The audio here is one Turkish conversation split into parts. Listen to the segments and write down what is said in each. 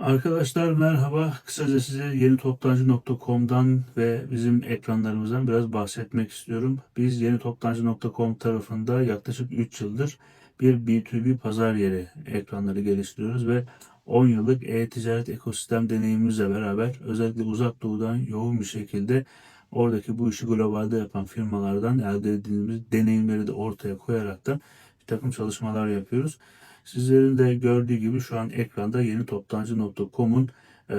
Arkadaşlar merhaba. Kısaca size yenitoptancı.com'dan ve bizim ekranlarımızdan biraz bahsetmek istiyorum. Biz yenitoptancı.com tarafında yaklaşık 3 yıldır bir B2B pazar yeri ekranları geliştiriyoruz ve 10 yıllık e-ticaret ekosistem deneyimimizle beraber özellikle uzak doğudan yoğun bir şekilde oradaki bu işi globalde yapan firmalardan elde ettiğimiz deneyimleri de ortaya koyaraktan bir takım çalışmalar yapıyoruz. Sizlerin de gördüğü gibi şu an ekranda yenitoptancı.com'un e,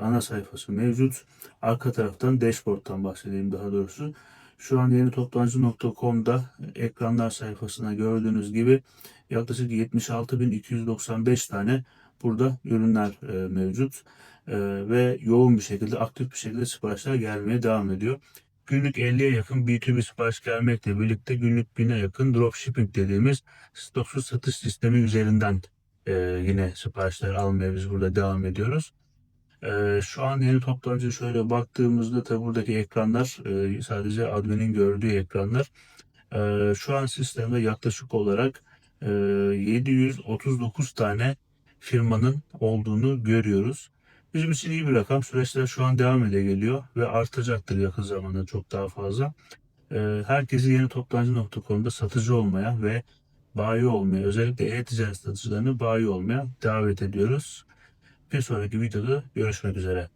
ana sayfası mevcut. Arka taraftan dashboard'tan bahsedeyim daha doğrusu. Şu an yenitoptancı.com'da ekranlar sayfasına gördüğünüz gibi yaklaşık 76.295 tane burada ürünler e, mevcut. E, ve yoğun bir şekilde aktif bir şekilde siparişler gelmeye devam ediyor. Günlük 50'ye yakın B2B sipariş gelmekle birlikte günlük 1000'e yakın dropshipping dediğimiz stoksuz satış sistemi üzerinden e, yine siparişler almaya biz burada devam ediyoruz. E, şu an yeni toptancı şöyle baktığımızda tabi buradaki ekranlar e, sadece adminin gördüğü ekranlar. E, şu an sistemde yaklaşık olarak e, 739 tane firmanın olduğunu görüyoruz. Bizim için iyi bir rakam. Süreçler şu an devam ede geliyor ve artacaktır yakın zamanda çok daha fazla. Ee, herkesi yeni toptancı.com'da satıcı olmaya ve bayi olmaya, özellikle e-ticaret satıcılarını bayi olmaya davet ediyoruz. Bir sonraki videoda görüşmek üzere.